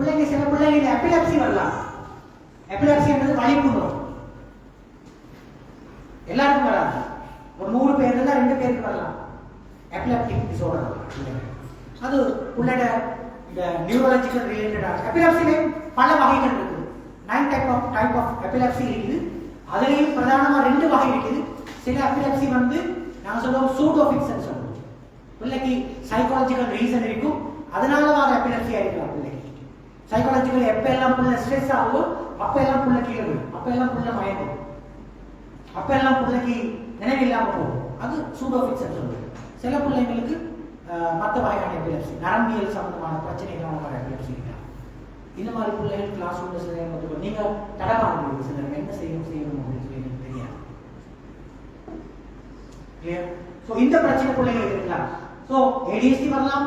பிள்ளைங்க சில பிள்ளைங்க எபிலப்சி வரலாம். எபிலப்சின்றது வலிப்பு நோய் எல்லாருக்கும் வராது. ஒரு நூறு பேர் இருந்தால் ரெண்டு பேருக்கு வரலாம். எபிலப்டிக் டிசோர்டர் அது உள்ளட இந்த நியூரலஜிக்கல் ரிலேட்டடாக எபிலப்சிலே பல வகைகள் இருக்குது nine type of type of epilepsy இருக்குது. அதுலேயும் பிரதானமாக ரெண்டு வகை இருக்குது. சில எபிலப்சி வந்து நாங்கள் சொல்லுவோம் சூடோபிக்ஸ்ன்னு சொல்லுவோம் பிள்ளைக்கு சைக்காலஜிக்கல் ரீசன் இருக்கும். அதனால வர எபிலப்சி இருக்கலாம் பிள்ளைக்கு. சைக்காலஜிக்கல் எப்ப எல்லாம் புள்ள ஸ்ட்ரெஸ் ஆகும் அப்ப எல்லாம் புள்ள கீழே அப்ப எல்லாம் புள்ள மயங்கும் அப்ப எல்லாம் பிள்ளைக்கு நினைவில்லாம போகும். அது சூடோபிக்ஸ் சொல்லுது. சில பிள்ளைங்களுக்கு மற்ற மத்த வகையான எபிலப்சி நரம்பியல் சம்பந்தமான பிரச்சனைகளான வர எபிலப்சி இந்த மாதிரி பிள்ளைகள் கிளாஸ் ரூம்ல சில நேரம் வந்து நீங்க சில நேரம் என்ன செய்யணும் செய்யணும் அப்படின்னு சொல்லி எனக்கு தெரியாது. இல்லையா ஸோ இந்த பிரச்சனை பிள்ளைகள் இருக்கலாம். ஸோ ஏடிஎஸ்டி வரலாம்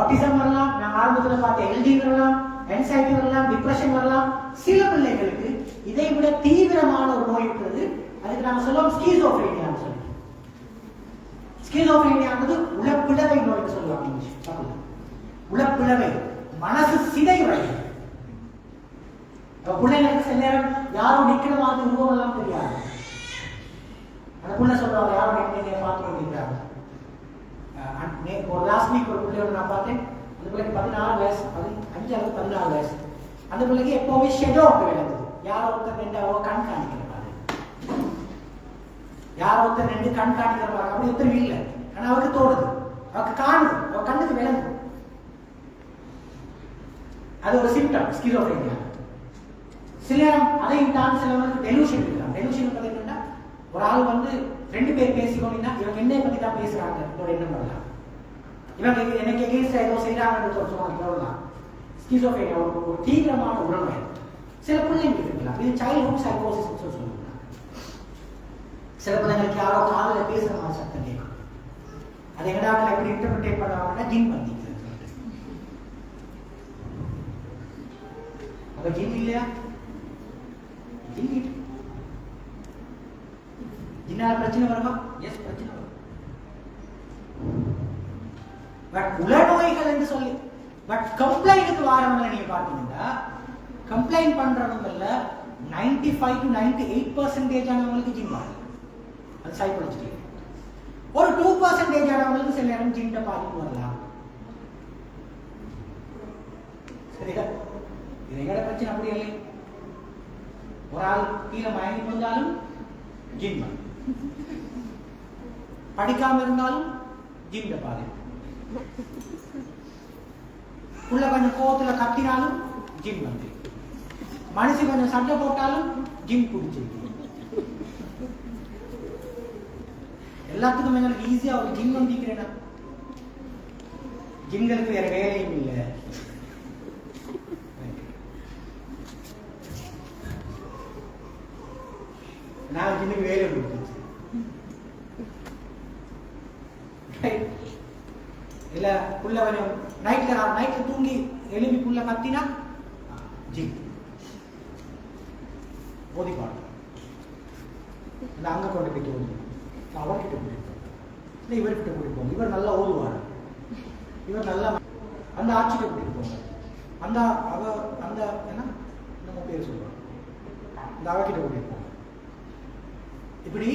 ஆட்டிசம் வரலாம் நான் ஆரம்பத்தில் பார்த்த எல்டி வரலாம் ஆன்சைட்டி வரலாம் டிப்ரெஷன் வரலாம் சில பிள்ளைகளுக்கு இதை விட தீவிரமான ஒரு நோய் இருக்கிறது. அதுக்கு நாம சொல்லுவோம் ஸ்கீசோஃப்ரீனியான்னு சொல்லி ஸ்கீசோஃப்ரீனியானது உளப்பிளவை நோய்னு சொல்லுவாங்க உளப்பிளவை மனசு சிதைவடை பிள்ளைங்களுக்கு சில நேரம் யாரும் நிக்கிற மாதிரி உருவம் எல்லாம் தெரியாது. அந்த புள்ள சொல்றாங்க யாரும் நிக்கிறீங்க பார்த்து கொண்டிருக்கிறாங்க ஒரு லாஸ்ட் வீக் ஒரு பிள்ளையோட நான் பார்த்தேன். அந்த பிள்ளைக்கு பதினாறு வயசு பதி அஞ்சு அல்லது பதினாறு வயசு. அந்த பிள்ளைக்கு எப்பவுமே ஷெடோ விளங்குது யாரோ ஒருத்தர் ரெண்டாவோ கண் காணிக்கிற யாரோ ஒருத்தர் ரெண்டு கண் காணிக்கிற அப்படி ஒருத்தர் இல்லை. ஆனா அவருக்கு தோணுது. அவருக்கு காணுது. அவ கண்ணுக்கு விளங்குது அது ஒரு சிம்டம் ஸ்கிலோஃபேனியா சில நேரம் அதையும் தாண்டி சிலவங்களுக்கு டெலூஷன் இருக்கலாம். டெலூஷன் பார்த்தீங்கன்னா ஒரு ஆள் வந்து ரெண்டு பேர் பேசிக்கோங்கன்னா இவங்க என்னை பத்தி தான் பேசுறாங்க. ஒரு எண்ணம் வரலாம். இவங்க எனக்கு எகேன்ஸ்ட் ஏதோ செய்யறாங்கன்னு சொல்லுவாங்க சொல்லலாம் ஸ்கிசோஃபேனியா ஒரு தீவிரமான உணர்வு சில பிள்ளைங்க இருக்கலாம் இது சைல்ட்ஹுட் சைக்கோசிஸ் சொல்லுவாங்க சில பிள்ளைங்களுக்கு யாரோ காதல பேசுற மாதிரி சத்தம் கேட்கும் அது எங்கடா எப்படி இன்டர்பிரேட் பண்ணுவாங்கன்னா ஜின் பண்ணி அப்ப ஜின் இல்லையா ஜின் இல்லை. ஜின்னால பிரச்சனை வருமா எஸ் பிரச்சனை வரும் பட் உளநோய்கள் என்று சொல்லி பட் கம்ப்ளைண்ட்டுக்கு வாரவங்களை நீங்க பார்த்தீங்கன்னா complaint பண்றவங்கல்ல ninety five to ninety eight percentage ஆனவங்களுக்கு ஜின் வரும் அது சைக்காலஜி ஒரு டூ பர்சன்டேஜ் ஆனவங்களுக்கு சில நேரம் ஜின்ட பாதிப்பு வரலாம். சரியா? இது எங்கட பிரச்சனை அப்படி இல்லை. ஒரு ஆள் கீழே மயங்கி விழுந்தாலும் ஜின் படிக்காம இருந்தாலும் ஜின்ட பாதிப்பு. உள்ள கொஞ்சம் கோவத்துல கத்தினாலும் ஜிம் வந்து. மனசு கொஞ்சம் சண்டை போட்டாலும் ஜிம் பிடிச்சிருக்கு எல்லாத்துக்கும் எங்களுக்கு ஈஸியா ஒரு ஜிம் வந்திக்கிறேன்னா ஜிம்களுக்கு வேற வேலையும் இல்லை. நான் ஜிம்முக்கு வேலை கொடுத்துச்சு இல்ல புள்ள கொஞ்சம் நைட்ல நைட்ல தூங்கி எழுப்பி புள்ள கத்தினா? ஜி. போதி பாடு. இந்த அங்க கொண்டு போய் ஓதி அவர்கிட்ட கூட்டிட்டு இல்லை இவர்கிட்ட கூட்டிட்டு போங்க இவர் நல்லா ஓதுவார். இவர் நல்லா அந்த ஆட்சிக்கு கூட்டிட்டு போங்க. அந்த அவ அந்த என்ன? நம்ம பேர் சொல்லுவாங்க. இந்த அவகிட்ட கூட்டிட்டு போங்க. இப்படி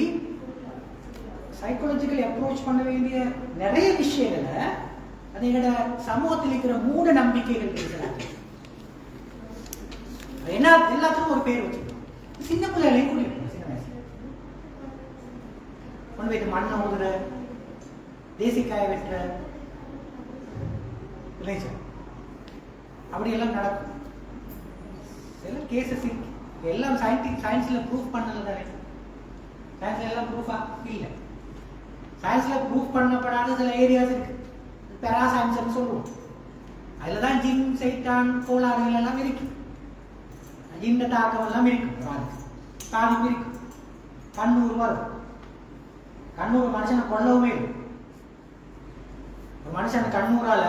சைக்காலஜிக்கல் அப்ரோச் பண்ண வேண்டிய நிறைய விஷயங்களை அது எங்களோட சமூகத்தில் இருக்கிற மூட நம்பிக்கைகள் இருக்கிறாங்க என்ன எல்லாத்துக்கும் ஒரு பேர் வச்சிருக்கோம் சின்ன பிள்ளைகளையும் கூட்டிட்டு சின்ன வயசுல. கொண்டு போயிட்டு மண்ணை ஊதுற தேசிக்காய வெட்டுற இல்லை சார்? அப்படியெல்லாம் நடக்கும். சில கேசஸ் எல்லாம் சயின்டிக் சயின்ஸ்ல ப்ரூஃப் பண்ணல தானே சயின்ஸ்ல எல்லாம் ப்ரூஃபா இல்லை. சயின்ஸில் ப்ரூஃப் பண்ணப்படாத சில ஏரியாஸ் இருக்குது பெரா சயின்ஸ் சொல்லுவோம். அதில் தான் ஜின் சைட்டான் கோளாறுகள் எல்லாம் இருக்கு இந்த தாக்கம் எல்லாம் இருக்கு. பாருங்க. பாதிப்பு இருக்கு. கண்ணூர் வரும் கண்ணூர் மனுஷனை கொல்லவுமே இல்லை. ஒரு மனுஷன் கண்ணூரால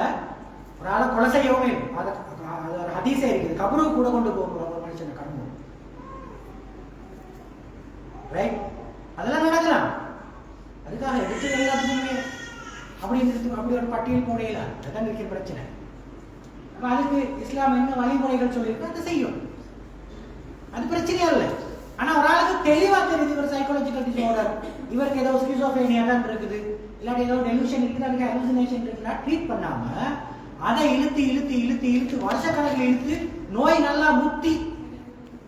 ஒரு ஆளை கொலை செய்யவுமே இல்லை. அது ஒரு ஹதீஸே இருக்குது. கபரு கூட கொண்டு போகும் ஒரு மனுஷனை கண்ணூர் ரைட் அதெல்லாம் நடக்கலாம் அதுக்காக எடுத்து எல்லாத்துக்குமே அப்படி இருந்து அப்படி ஒரு பட்டியல் போடையில அதுதான் இருக்கிற பிரச்சனை. அப்ப அதுக்கு இஸ்லாம் என்ன வழிமுறைகள் சொல்லியிருக்கு அதை செய்யும். அது பிரச்சனையே இல்லை. ஆனா ஒரு ஆளுக்கு தெளிவா தெரியுது இவர் சைக்காலஜிக்கல் டிசார்டர் இவருக்கு ஏதோ ஸ்கிசோஃபேனியா தான் இருக்குது. இல்லாட்டி ஏதோ டெலிஷன் இருக்குது அதுக்கு ஹெலுசினேஷன் இருக்குன்னா ட்ரீட் பண்ணாம அதை இழுத்து இழுத்து இழுத்து இழுத்து வருஷக்கணக்கில் இழுத்து நோய் நல்லா முத்தி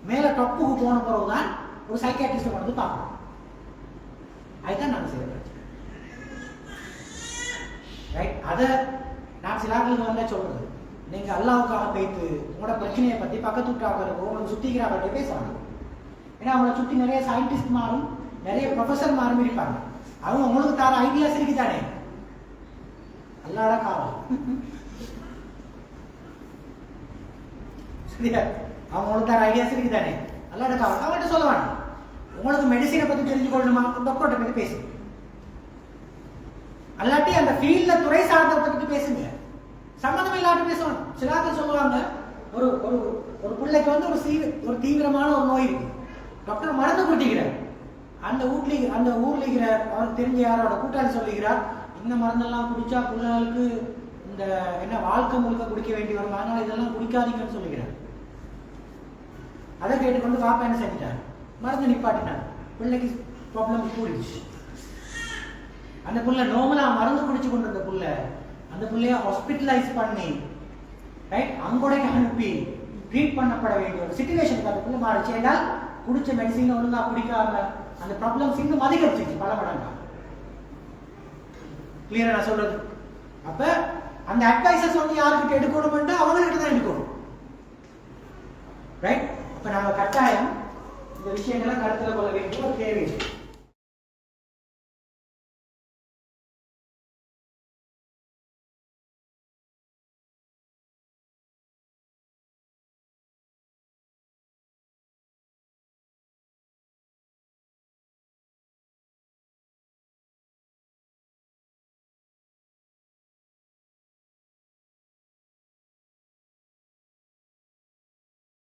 மேல டப்புக்கு போன பிறகுதான் ஒரு சைக்காட்ரிஸ்ட் வந்து பார்க்கணும். அதுதான் நாங்கள் செய்ய பிரச்சனை. ரைட் அதை நான் சில ஆட்களுக்கு வந்தா சொல்றது. நீங்க அல்லாவுக்காக பேத்து உங்களோட பிரச்சனையை பத்தி பக்கத்து வீட்டாளர்களுக்கு உங்களுக்கு சுத்திக்கிறவர்கிட்ட பேசுவாங்க ஏன்னா அவங்கள சுத்தி நிறைய சயின்டிஸ்ட் மாறும் நிறைய ப்ரொஃபஸர் மாறும் இருப்பாங்க. அவங்க உங்களுக்கு தர ஐடியாஸ் இருக்குதானே அல்லாட காலம் சரியா? அவங்களுக்கு உங்களுக்கு தர ஐடியாஸ் இருக்குதானே அல்லாட காலம் அவங்கள்ட்ட சொல்ல வேண்டாம் உங்களுக்கு மெடிசினை பத்தி தெரிஞ்சுக்கொள்ளணுமா? டாக்டர்கிட்ட பத்தி பேசுங்க அல்லாட்டி அந்த ஃபீல்ட்ல துறை சார்ந்தவத்தை பத்தி பேசுங்க. சம்மந்தம் இல்லாட்டி பேசணும். சில ஆட்கள் சொல்லுவாங்க ஒரு ஒரு ஒரு பிள்ளைக்கு வந்து ஒரு சீ ஒரு தீவிரமான ஒரு நோய் இருக்கு. டாக்டர் மருந்து கொடுத்துக்கிறார். அந்த வீட்ல அந்த ஊர்ல இருக்கிற அவருக்கு தெரிஞ்ச யாரோட கூட்டாளி சொல்லுகிறார் இந்த மருந்தெல்லாம் குடிச்சா பிள்ளைகளுக்கு இந்த என்ன வாழ்க்கை முழுக்க குடிக்க வேண்டி வரும். அதனால இதெல்லாம் குடிக்காதீங்கன்னு சொல்லுகிறார். அதை கேட்டுக்கொண்டு பாப்பா என்ன செஞ்சிட்டார் மருந்து நிப்பாட்டினார். பிள்ளைக்கு ப்ராப்ளம் கூடிடுச்சு அந்த புள்ள நோமலா மருந்து குடிச்சு கொண்டு இருந்த புள்ள. அந்த புள்ளைய ஹாஸ்பிட்டலைஸ் பண்ணி ரைட் அங்கோடைக்கு அனுப்பி ட்ரீட் பண்ணப்பட வேண்டிய ஒரு சுச்சுவேஷனுக்கு அந்த புள்ள மாறிச்சு ஏன்னால் குடிச்ச மெடிசின் ஒழுங்கா குடிக்காம அந்த ப்ராப்ளம்ஸ் இன்னும் அதிகரிச்சிச்சு பல மடங்கா. கிளியரா நான் சொல்றது? அப்ப அந்த அட்வைசஸ் வந்து யாருக்கிட்ட எடுக்கணும்னா அவங்ககிட்ட தான் எடுக்கணும். ரைட் அப்ப நம்ம கட்டாயம் இந்த விஷயங்களை கருத்துல கொள்ள வேண்டிய ஒரு தேவை.